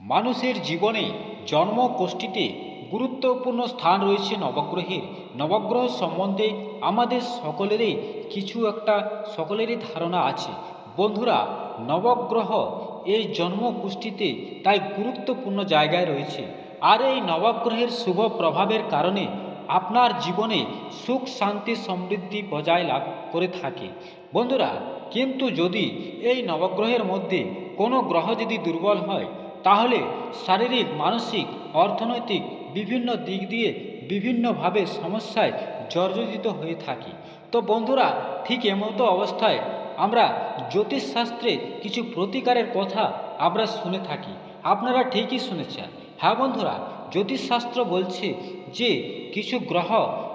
মানুষের জীবনে জন্ম কোষ্ঠীতে গুরুত্বপূর্ণ স্থান রয়েছে নবগ্রহের। নবগ্রহ সম্বন্ধে আমাদের সকলেরই কিছু একটা সকলেরই ধারণা আছে। বন্ধুরা, নবগ্রহ এই জন্ম কুষ্ঠিতে তাই গুরুত্বপূর্ণ জায়গায় রয়েছে। আর এই নবগ্রহের শুভ প্রভাবের কারণে আপনার জীবনে সুখ, শান্তি, সমৃদ্ধি বজায় লাভ করে থাকে। বন্ধুরা, কিন্তু যদি এই নবগ্রহের মধ্যে কোনো গ্রহ যদি দুর্বল হয় তাহলে শারীরিক, মানসিক, অর্থনৈতিক বিভিন্ন দিক দিয়ে বিভিন্নভাবে সমস্যায় জর্জরিত হয়ে থাকি। তো বন্ধুরা, ঠিক এমতো অবস্থায় আমরা জ্যোতিষশাস্ত্রে কিছু প্রতিকারের কথা আমরা শুনে থাকি। আপনারা ঠিকই শুনেছেন। হ্যাঁ বন্ধুরা, জ্যোতিষশাস্ত্র বলছে যে কিছু গ্রহ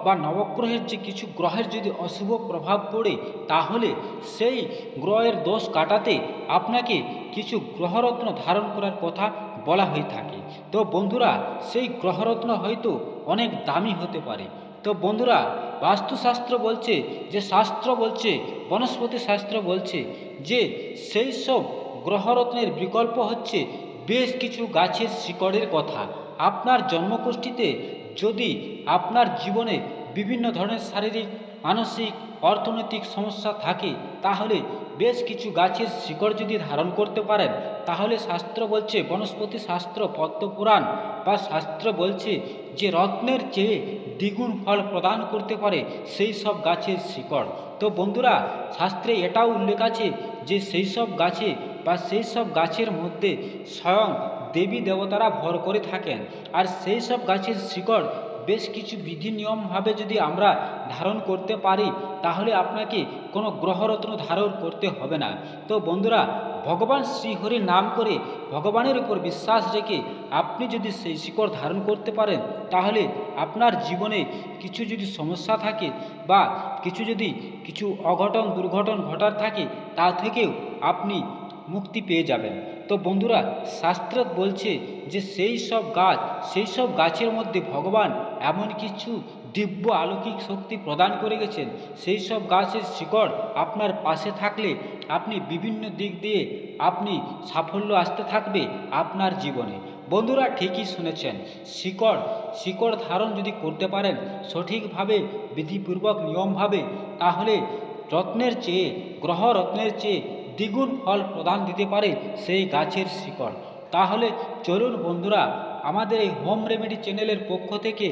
বা নবগ্রহের যে কিছু গ্রহের যদি অশুভ প্রভাব পড়ে, তাহলে সেই গ্রহের দোষ কাটাতে আপনাকে কিছু গ্রহরত্ন ধারণ করার কথা বলা হয়ে থাকে। তো বন্ধুরা, সেই গ্রহরত্ন হয়তো অনেক দামি হতে পারে। তো বন্ধুরা, বাস্তুশাস্ত্র বলছে যে, শাস্ত্র বলছে বনস্পতি শাস্ত্র বলছে যে, সেই সব গ্রহরত্নের বিকল্প হচ্ছে বেশ কিছু গাছের শিকড়ের কথা। আপনার জন্মগোষ্ঠীতে যদি আপনার জীবনে বিভিন্ন ধরনের শারীরিক, মানসিক, অর্থনৈতিক সমস্যা থাকে, তাহলে বেশ কিছু গাছের শিকড় যদি ধারণ করতে পারেন, তাহলে শাস্ত্র বলছে, বনস্পতি শাস্ত্র, পদ্মপুরাণ বা শাস্ত্র বলছে যে, রত্নের চেয়ে দ্বিগুণ ফল প্রদান করতে পারে সেই সব গাছের শিকড়। তো বন্ধুরা, শাস্ত্রে এটাও উল্লেখ আছে যে, সেই সব গাছে বা সেই সব গাছের মধ্যে স্বয়ং দেবী দেবতারা ভর করে থাকেন। আর সেই সব গাছের শিকড় বেশ কিছু বিধি নিয়মভাবে যদি আমরা ধারণ করতে পারি, তাহলে আপনাকে কোনো গ্রহরত্ন ধারণ করতে হবে না। তো বন্ধুরা, ভগবান শ্রীহরির নাম করে ভগবানের উপর বিশ্বাস রেখে আপনি যদি সেই শিকড় ধারণ করতে পারেন, তাহলে আপনার জীবনে কিছু যদি সমস্যা থাকে বা কিছু যদি কিছু অঘটন, দুর্ঘটন ঘটার থাকে, তা থেকেও আপনি মুক্তি পেয়ে যাবেন। তো বন্ধুরা, শাস্ত্র বলছে যে সেই সব গাছ, সেই সব গাছের মধ্যে ভগবান এমন কিছু দিব্য আলৌকিক শক্তি প্রদান করে গেছেন। সেই সব গাছের শিকড় আপনার পাশে থাকলে আপনি বিভিন্ন দিক দিয়ে আপনি সাফল্য আসতে থাকবে আপনার জীবনে। বন্ধুরা, ঠিকই শুনেছেন। শিকড় শিকড় ধারণ যদি করতে পারেন সঠিকভাবে, বিধিপূর্বক, নিয়মভাবে, তাহলে রত্নের চেয়ে, গ্রহ রত্নের চেয়ে দ্বিগুণ ফল প্রদান দিতে পারে সেই গাছের শিকড়। তাহলে চলুন বন্ধুরা, আমাদের এই হোম রেমেডি চ্যানেলের পক্ষ থেকে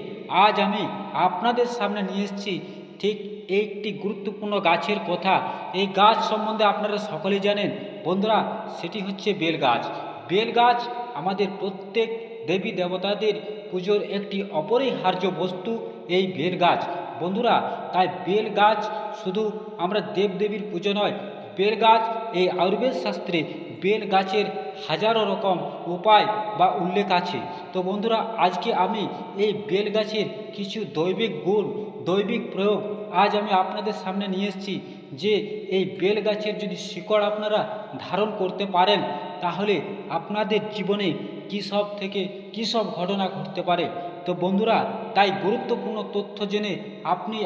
আজ আমি আপনাদের সামনে নিয়ে এসেছি ঠিক একটি গুরুত্বপূর্ণ গাছের কথা। এই গাছ সম্বন্ধে আপনারা সকলেই জানেন। বন্ধুরা, সেটি হচ্ছে বেল গাছ। বেল গাছ আমাদের প্রত্যেক দেবী দেবতাদের পুজোর একটি অপরিহার্য বস্তু এই বেল গাছ। বন্ধুরা, তাই বেল গাছ শুধু আমরা দেবদেবীর পুজো নয় বেল গাছ, এই আয়ুর্বেদ শাস্ত্রে বেল গাছের হাজারো রকম উপায় বা উল্লেখ আছে। তো বন্ধুরা, আজকে আমি এই বেল গাছের কিছু দৈবিক গুণ, দৈবিক প্রয়োগ আজ আমি আপনাদের সামনে নিয়ে এসেছি যে এই বেল গাছের যদি শিকড় আপনারা ধারণ করতে পারেন, তাহলে আপনাদের জীবনে কী সব থেকে, কী সব ঘটনা ঘটতে পারে? তো বন্ধুরা, তাই গুরুত্বপূর্ণ তথ্য জেনে আপনি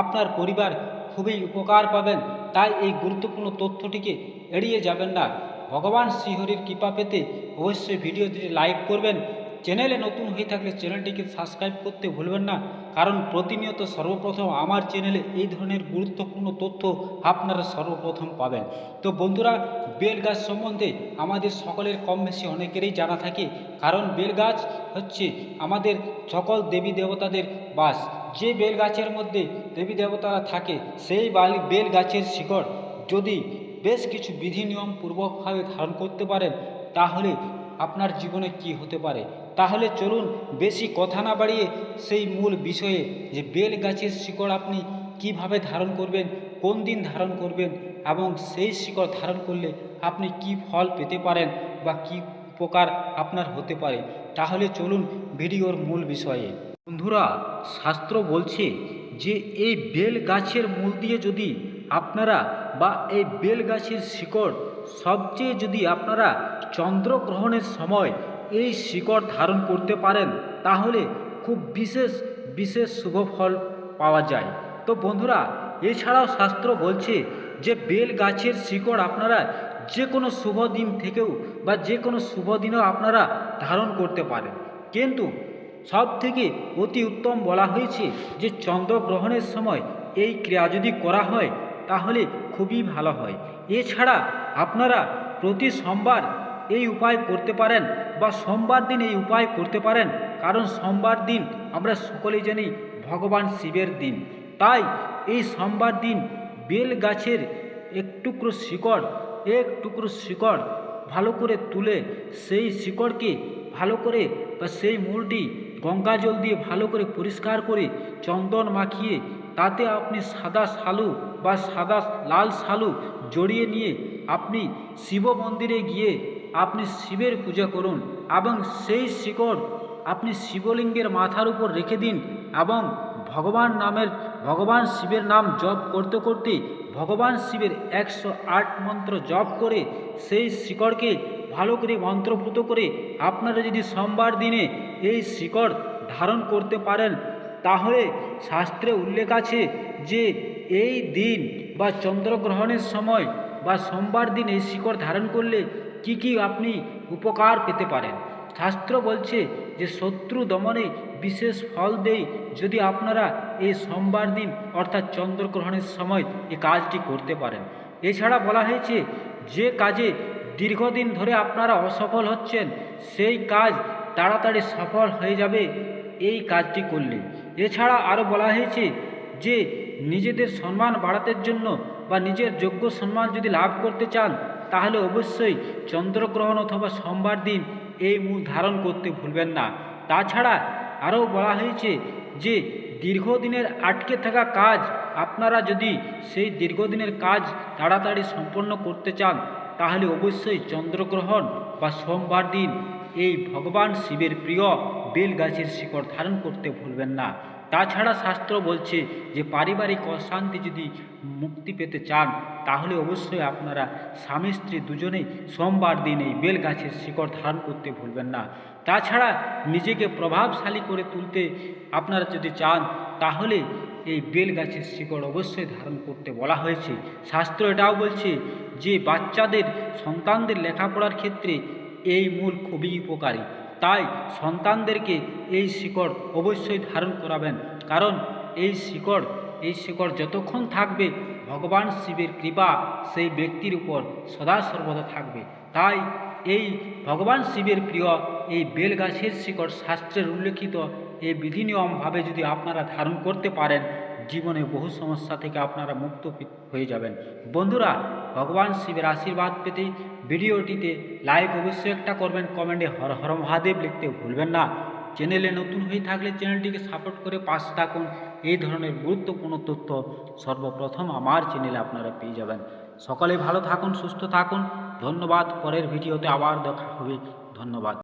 আপনার পরিবার খুবই উপকার পাবেন। তাই এই গুরুত্বপূর্ণ তথ্যটিকে এড়িয়ে যাবেন না। ভগবান শ্রীহরির কৃপা পেতে অবশ্যই ভিডিওটিতে লাইক করবেন। চ্যানেলে নতুন হয়ে থাকলে চ্যানেলটিকে সাবস্ক্রাইব করতে ভুলবেন না। কারণ প্রতিনিয়ত সর্বপ্রথম আমার চ্যানেলে এই ধরনের গুরুত্বপূর্ণ তথ্য আপনারা সর্বপ্রথম পাবেন। তো বন্ধুরা, বেল গাছ সম্বন্ধে আমাদের সকলের কম বেশি অনেকেরই জানা থাকে। কারণ বেল গাছ হচ্ছে আমাদের সকল দেবী দেবতাদের বাস। যে বেল গাছের মধ্যে দেবী দেবতারা থাকে, সেই বালি বেল গাছের শিকড় যদি বেশ কিছু বিধি নিয়ম পূর্বকভাবে ধারণ করতে পারেন, তাহলে আপনার জীবনে কি হতে পারে? তাহলে চলুন বেশি কথা না বাড়িয়ে সেই মূল বিষয়ে যে বেল গাছের শিকড় আপনি কীভাবে ধারণ করবেন, কোন দিন ধারণ করবেন এবং সেই শিকড় ধারণ করলে আপনি কি ফল পেতে পারেন বা কি উপকার আপনার হতে পারে, তাহলে চলুন ভিডিওর মূল বিষয়ে। বন্ধুরা, শাস্ত্র বলছে যে এই বেল গাছের মূল দিয়ে যদি আপনারা বা এই বেল গাছের শিকড় সবচেয়ে যদি আপনারা চন্দ্রগ্রহণের সময় এই শিকড় ধারণ করতে পারেন, তাহলে খুব বিশেষ বিশেষ শুভ ফল পাওয়া যায়। তো বন্ধুরা, এছাড়াও শাস্ত্র বলছে যে বেল গাছের শিকড় আপনারা যে কোনো শুভ দিন থেকেও বা যে কোনো শুভ দিনেও আপনারা ধারণ করতে পারেন। কিন্তু সব থেকে অতি উত্তম বলা হয়েছে যে চন্দ্রগ্রহণের সময় এই ক্রিয়া যদি করা হয়, তাহলে খুবই ভালো হয়। এছাড়া আপনারা প্রতি সোমবার এই উপায় করতে পারেন বা সোমবার দিন এই উপায় করতে পারেন, কারণ সোমবার দিন আমরা সকলেই জানি ভগবান শিবের দিন। তাই এই সোমবার দিন বেল গাছের এক টুকরো শিকড়, এক টুকরো শিকড় ভালো করে তুলে সেই শিকড়কে ভালো করে বা সেই মূলটি গঙ্গা জল দিয়ে ভালো করে পরিষ্কার করে চন্দন মাখিয়ে তাতে আপনি সাদা শালু বা সাদা লাল শালু জড়িয়ে নিয়ে আপনি শিব মন্দিরে গিয়ে আপনি শিবের পূজা করুন এবং সেই শিকড় আপনি শিবলিঙ্গের মাথার উপর রেখে দিন এবং ভগবান নামের, ভগবান শিবের নাম জপ করতে করতে ভগবান শিবের একশো আট মন্ত্র জপ করে সেই শিকড়কে ভালো করে মন্ত্রভূত করে আপনারা যদি সোমবার দিনে এই শিকড় ধারণ করতে পারেন। তাহলে শাস্ত্রে উল্লেখ আছে যে, এই দিন বা চন্দ্রগ্রহণের সময় বা সোমবার দিন এই শিকড় ধারণ করলে কি কি আপনি উপকার পেতে পারেন? শাস্ত্র বলছে যে, শত্রু দমনে বিশেষ ফল দেয় যদি আপনারা এই সোমবার দিন অর্থাৎ চন্দ্রগ্রহণের সময় এই কাজটি করতে পারেন। এছাড়া বলা হয়েছে, যে কাজে দীর্ঘদিন ধরে আপনারা অসফল হচ্ছেন, সেই কাজ তাড়াতাড়ি সফল হয়ে যাবে এই কাজটি করলে। এছাড়া আরও বলা হয়েছে যে, নিজেদের সম্মান বাড়াতে জন্য বা নিজের যোগ্য সম্মান যদি লাভ করতে চান, তাহলে অবশ্যই চন্দ্রগ্রহণ অথবা সোমবার দিন এই মূল ধারণ করতে ভুলবেন না। তাছাড়া আরও বলা হয়েছে যে, দীর্ঘদিনের আটকে থাকা কাজ আপনারা যদি সেই দীর্ঘদিনের কাজ তাড়াতাড়ি সম্পন্ন করতে চান, তাহলে অবশ্যই চন্দ্রগ্রহণ বা সোমবার দিন এই ভগবান শিবের প্রিয় বেল গাছের শিকড় ধারণ করতে ভুলবেন না। তাছাড়া শাস্ত্র বলছে যে পারিবারিক অশান্তি যদি মুক্তি পেতে চান, তাহলে অবশ্যই আপনারা স্বামী স্ত্রী দুজনেই সোমবার দিন এই বেল গাছের শিকড় ধারণ করতে ভুলবেন না। তাছাড়া নিজেকে প্রভাবশালী করে তুলতে আপনারা যদি চান, তাহলে এই বেল গাছের শিকড় অবশ্যই ধারণ করতে বলা হয়েছে। শাস্ত্র এটাও বলছে যে বাচ্চাদের সন্তানদের লেখাপড়ার ক্ষেত্রে এই মূল খুবই উপকারী। তাই সন্তানদেরকে এই শিকড় অবশ্যই ধারণ করাবেন। কারণ এই শিকড় এই শিকড় যতক্ষণ থাকবে, ভগবান শিবের কৃপা সেই ব্যক্তির উপর সদা সর্বদা থাকবে। তাই এই ভগবান শিবের প্রিয়, এই বেল গাছের শিকড় শাস্ত্রের উল্লেখিত এই বিধি নিয়মভাবে যদি আপনারা ধারণ করতে পারেন জীবনে বহু সমস্যা থেকে আপনারা মুক্ত হয়ে যাবেন। বন্ধুরা, ভগবান শিবের আশীর্বাদ পেতে ভিডিওটিতে লাইক অবশ্যই একটা করবেন কমেন্টে হর হর মহাদেব লিখতে ভুলবেন না। চ্যানেলে নতুন হয়ে থাকলে চ্যানেলটিকে সাপোর্ট করে পাশে থাকুন। এই ধরনের গুরুত্বপূর্ণ তথ্য সর্বপ্রথম আমার চ্যানেলে আপনারা পেয়ে যাবেন। সকলে ভালো থাকুন, সুস্থ থাকুন। ধন্যবাদ, পরের ভিডিওতে আবার দেখা হবে। ধন্যবাদ।